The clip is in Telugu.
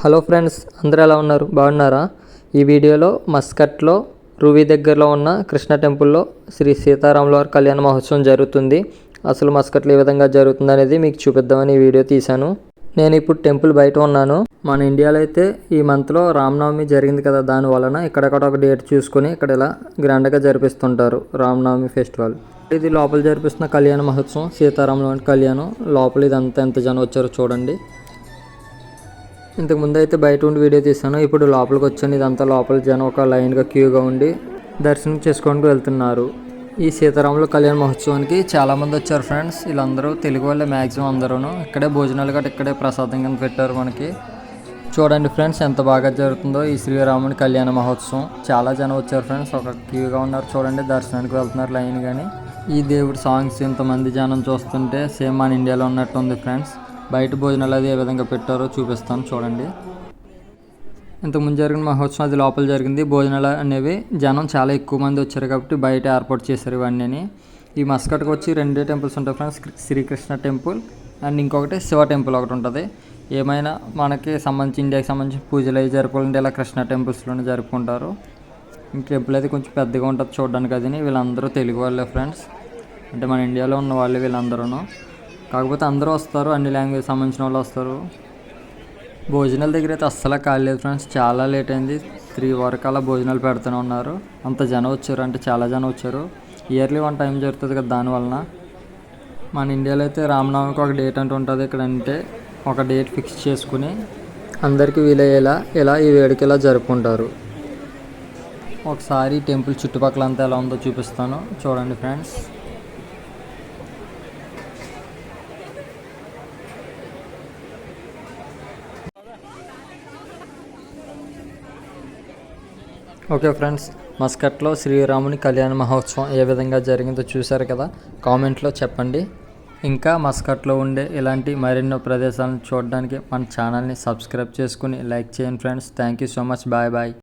హలో ఫ్రెండ్స్ అందరూ ఎలా ఉన్నారు? బాగున్నారా? ఈ వీడియోలో మస్కట్లో రూవీ దగ్గరలో ఉన్న కృష్ణ టెంపుల్లో శ్రీ సీతారాముల వారి కళ్యాణ మహోత్సవం జరుగుతుంది. అసలు మస్కట్లో ఏ విధంగా జరుగుతుంది అనేది మీకు చూపిద్దామని ఈ వీడియో తీశాను. నేను ఇప్పుడు టెంపుల్ బయట ఉన్నాను. మన ఇండియాలో అయితే ఈ మంత్లో రామనవమి జరిగింది కదా దాని వలన ఇక్కడక్కడ ఒక డేట్ చూసుకొని ఇక్కడ ఇలా గ్రాండ్గా జరిపిస్తుంటారు రామనవమి ఫెస్టివల్. ఇది లోపల జరిపిస్తున్న కళ్యాణ మహోత్సవం సీతారాముల వారి కళ్యాణం. లోపల ఇదంతా ఎంత జనం వచ్చారో చూడండి. ఇంతకు ముందు అయితే బయట ఉండి వీడియో తీసాను ఇప్పుడు లోపలికి వచ్చాను. ఇదంతా లోపల జనం ఒక లైన్గా క్యూగా ఉండి దర్శనం చేసుకోవడానికి వెళ్తున్నారు. ఈ సీతారాముల కళ్యాణ మహోత్సవానికి చాలామంది వచ్చారు ఫ్రెండ్స్ వీళ్ళందరూ తెలుగు వాళ్ళే మ్యాక్సిమం అందరూ ఇక్కడే భోజనాలు గట్రా ఇక్కడే ప్రసాదం కింద పెట్టారు మనకి. చూడండి ఫ్రెండ్స్ ఎంత బాగా జరుగుతుందో ఈ శ్రీరాముని కళ్యాణ మహోత్సవం. చాలా జనం వచ్చారు ఫ్రెండ్స్ ఒక క్యూగా ఉన్నారు. చూడండి దర్శనానికి వెళ్తున్నారు లైన్ కానీ ఈ దేవుడి సాంగ్స్ ఇంతమంది జనం చూస్తుంటే సేమ్ మన ఇండియాలో ఉన్నట్టు ఉంది ఫ్రెండ్స్ బయట భోజనాలు అది ఏ విధంగా పెట్టారో చూపిస్తాను చూడండి. ఇంతకుముందు జరిగిన మహోత్సవం అది లోపల జరిగింది. భోజనాలు అనేవి జనం చాలా ఎక్కువ మంది వచ్చారు కాబట్టి బయట ఏర్పాటు చేశారు ఇవన్నీ ఈ మస్కట్కి వచ్చి రెండే టెంపుల్స్ ఉంటాయి ఫ్రెండ్స్ శ్రీకృష్ణ టెంపుల్ అండ్ ఇంకొకటి శివ టెంపుల్ ఒకటి ఉంటుంది. ఏమైనా మనకి సంబంధించి ఇండియాకి సంబంధించి పూజలు అవి జరుపుకోవాలంటే ఇలా కృష్ణ టెంపుల్స్లోనే జరుపుకుంటారు. ఈ టెంపుల్ అయితే కొంచెం పెద్దగా ఉంటుంది చూడడానికి అది వీళ్ళందరూ తెలుగు వాళ్ళే ఫ్రెండ్స్. అంటే మన ఇండియాలో ఉన్న వాళ్ళు వీళ్ళందరూ కాకపోతే అందరూ వస్తారు అన్ని లాంగ్వేజ్ సంబంధించిన వాళ్ళు వస్తారు. భోజనాల దగ్గర అయితే అస్సలు కాలేదు ఫ్రెండ్స్. చాలా లేట్ అయింది. త్రీ వరకు అలా భోజనాలు పెడుతూనే ఉన్నారు. అంత జనం వచ్చారు అంటే చాలా జనం వచ్చారు. ఇయర్లీ వన్ టైం జరుగుతుంది కదా దానివలన మన ఇండియాలో అయితే రామనవమికి ఒక డేట్ అంటూ ఉంటుంది ఇక్కడ అంటే ఒక డేట్ ఫిక్స్ చేసుకుని అందరికీ వీలయ్యేలా ఇలా ఈ వేడుక ఇలా జరుపుకుంటారు. ఒకసారి టెంపుల్ చుట్టుపక్కల అంతా ఎలా ఉందో చూపిస్తాను. చూడండి ఫ్రెండ్స్. ఓకే ఫ్రెండ్స్ మస్కట్లో శ్రీరాముని కళ్యాణ మహోత్సవం ఏ విధంగా జరిగిందో చూశారు కదా? కామెంట్లో చెప్పండి. ఇంకా మస్కట్లో ఉండే ఇలాంటి మరెన్నో ప్రదేశాలను చూడడానికి మన ఛానల్ని సబ్స్క్రైబ్ చేసుకుని లైక్ చేయండి friends thank you so much bye bye